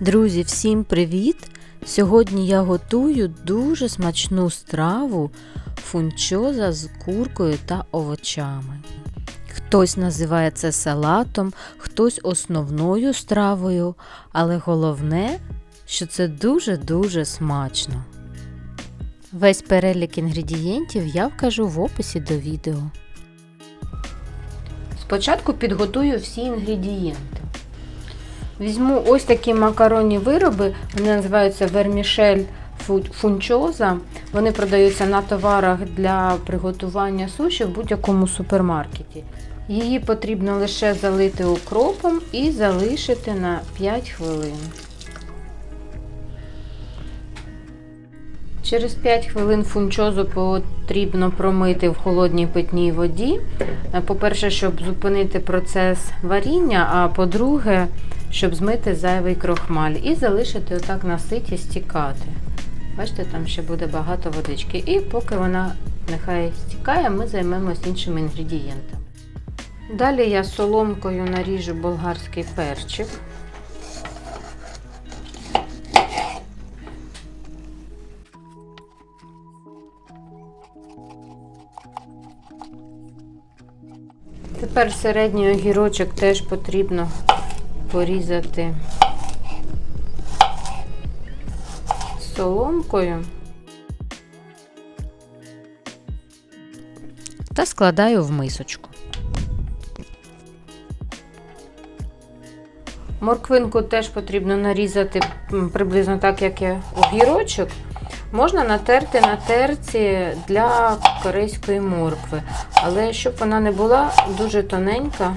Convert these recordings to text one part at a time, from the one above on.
Друзі, всім привіт! Сьогодні я готую дуже смачну страву фунчоза з куркою та овочами. Хтось називає це салатом, хтось основною стравою, але головне, що це дуже-дуже смачно. Весь перелік інгредієнтів я вкажу в описі до відео. Спочатку підготую всі інгредієнти. Візьму ось такі макаронні вироби, вони називаються вермішель фунчоза. Вони продаються на товарах для приготування суші в будь-якому супермаркеті. Її потрібно лише залити укропом і залишити на 5 хвилин. Через 5 хвилин фунчозу потрібно промити в холодній питній воді. По-перше, щоб зупинити процес варіння, а по-друге, щоб змити зайвий крохмаль і залишити отак на ситі стікати. Бачите, там ще буде багато водички. І поки вона нехай стікає, ми займемось іншими інгредієнтами. Далі я соломкою наріжу болгарський перчик. Тепер середній огірочок теж потрібно порізати соломкою та складаю в мисочку. Морквинку теж потрібно нарізати приблизно так, як і огірочок. Можна натерти на терці для корейської моркви, але щоб вона не була дуже тоненька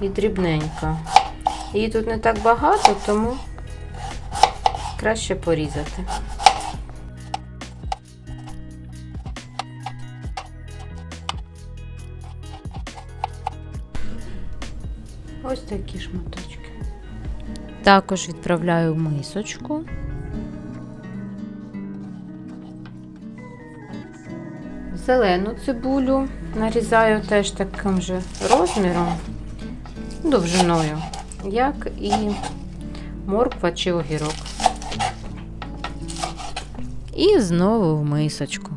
і дрібненька. Її тут не так багато, тому краще порізати. Ось такі шматочки. Також відправляю в мисочку. Зелену цибулю нарізаю теж таким же розміром, довжиною, як і морква чи огірок. І знову в мисочку.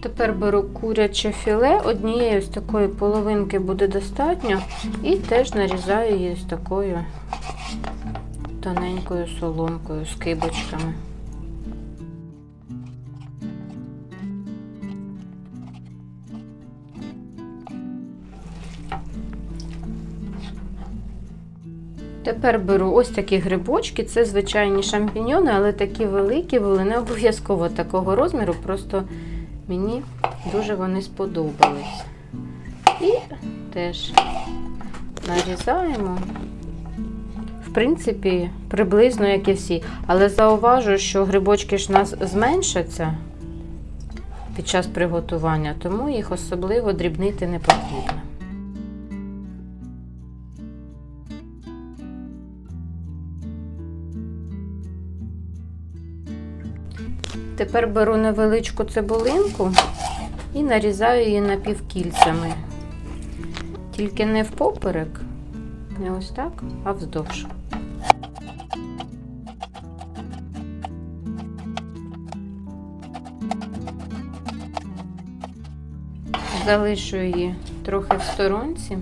Тепер беру куряче філе, однієї ось такої половинки буде достатньо, і теж нарізаю її ось такою тоненькою соломкою з кибочками. Тепер беру ось такі грибочки, це звичайні шампіньони, але такі великі були, не обов'язково такого розміру, просто мені дуже вони сподобались. І теж нарізаємо, в принципі, приблизно як і всі. Але зауважу, що грибочки ж у нас зменшаться під час приготування, тому їх особливо дрібнити не потрібно. Тепер беру невеличку цибулинку і нарізаю її напівкільцями. Тільки не впоперек, не ось так, а вздовж. Залишу її трохи в сторонці.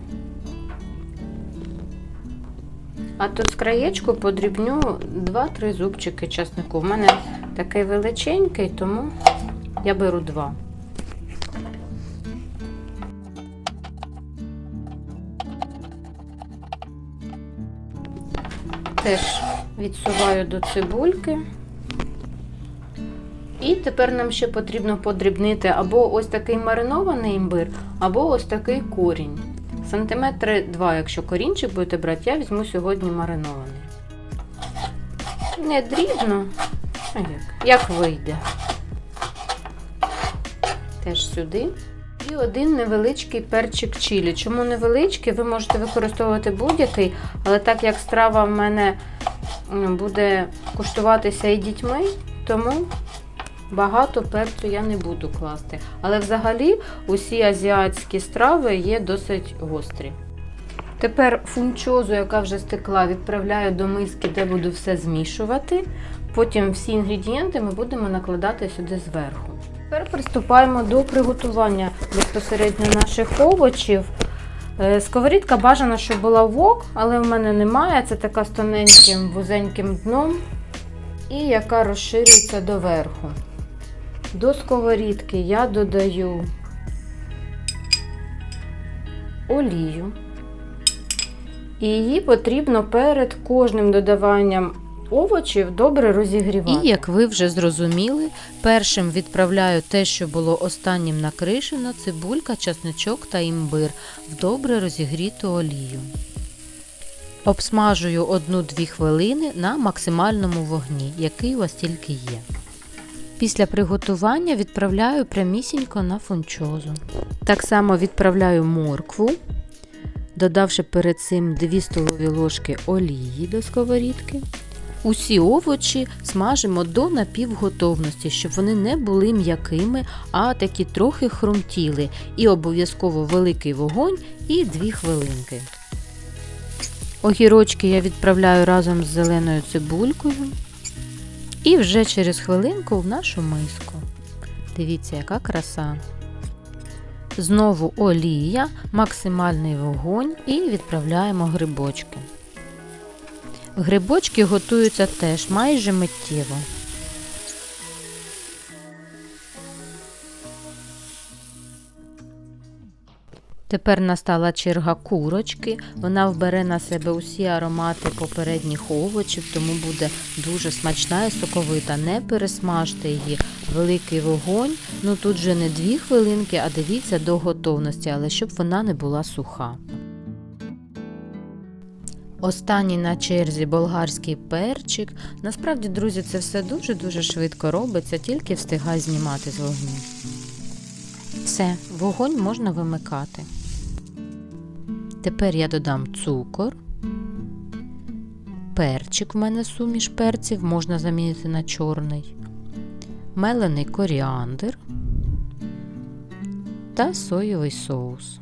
А тут з краєчку подрібню 2-3 зубчики часнику. У мене такий величенький, тому я беру два. Теж відсуваю до цибульки. І тепер нам ще потрібно подрібнити або ось такий маринований імбир, або ось такий корінь. Сантиметри два, якщо корінчик будете брати, я візьму сьогодні маринований. Не дрібно, як? Як вийде. Теж сюди. І один невеличкий перчик чилі. Чому невеличкий? Ви можете використовувати будь-який, але так як страва в мене буде куштуватися і дітьми, тому багато перцю я не буду класти. Але взагалі усі азіатські страви є досить гострі. Тепер фунчозу, яка вже стекла, відправляю до миски, де буду все змішувати. Потім всі інгредієнти ми будемо накладати сюди зверху. Тепер приступаємо до приготування безпосередньо наших овочів. Е, Сковорідка бажана, щоб була вок, але в мене немає. Це така з тоненьким вузеньким дном і яка розширюється доверху. До сковорідки я додаю олію. І її потрібно перед кожним додаванням овочів добре розігрівати. І як ви вже зрозуміли, першим відправляю те, що було останнім накришено, цибулька, часничок та імбир в добре розігріту олію. Обсмажую 1-2 хвилини на максимальному вогні, який у вас тільки є. Після приготування відправляю прямісінько на фунчозу. Так само відправляю моркву, додавши перед цим 2 столові ложки олії до сковорідки. Усі овочі смажимо до напівготовності, щоб вони не були м'якими, а такі трохи хрумтіли. І обов'язково великий вогонь і 2 хвилинки. Огірочки я відправляю разом з зеленою цибулькою. І вже через хвилинку в нашу миску. Дивіться, яка краса. Знову олія, максимальний вогонь і відправляємо грибочки. Грибочки готуються теж майже миттєво. Тепер настала черга курочки. Вона вбере на себе усі аромати попередніх овочів, тому буде дуже смачна і соковита. Не пересмажте її. Великий вогонь. Ну тут же не дві хвилинки, а дивіться до готовності, але щоб вона не була суха. Останній на черзі болгарський перчик. Насправді, друзі, це все дуже-дуже швидко робиться, тільки встигай знімати з вогню. Все, вогонь можна вимикати. Тепер я додам цукор. Перчик в мене суміш перців, можна замінити на чорний, мелений коріандр та соєвий соус.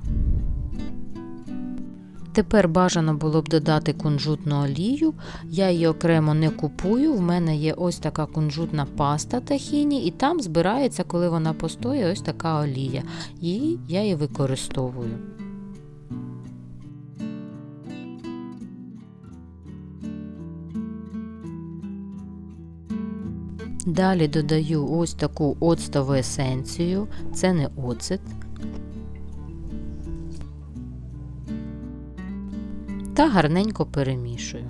Тепер бажано було б додати кунжутну олію. Я її окремо не купую. В мене є ось така кунжутна паста тахіні, і там збирається, коли вона постоє, ось така олія. І я її використовую. Далі додаю ось таку оцтову есенцію. Це не оцет. Та гарненько перемішую.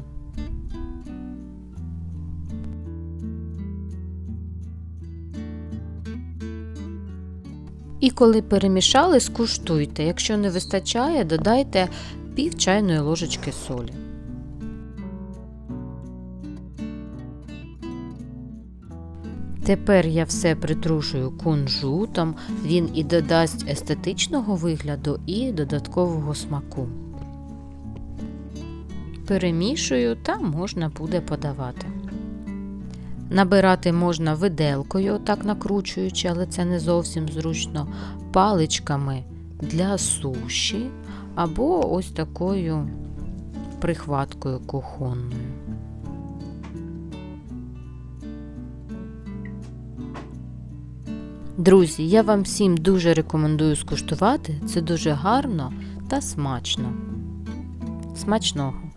І коли перемішали, скуштуйте. Якщо не вистачає, додайте пів чайної ложечки солі. Тепер я все притрушую кунжутом, він і додасть естетичного вигляду, і додаткового смаку перемішую та можна буде подавати. Набирати можна виделкою, отак накручуючи, але це не зовсім зручно, паличками для суші або ось такою прихваткою кухонною. Друзі, я вам всім дуже рекомендую скуштувати. Це дуже гарно та смачно. Смачного!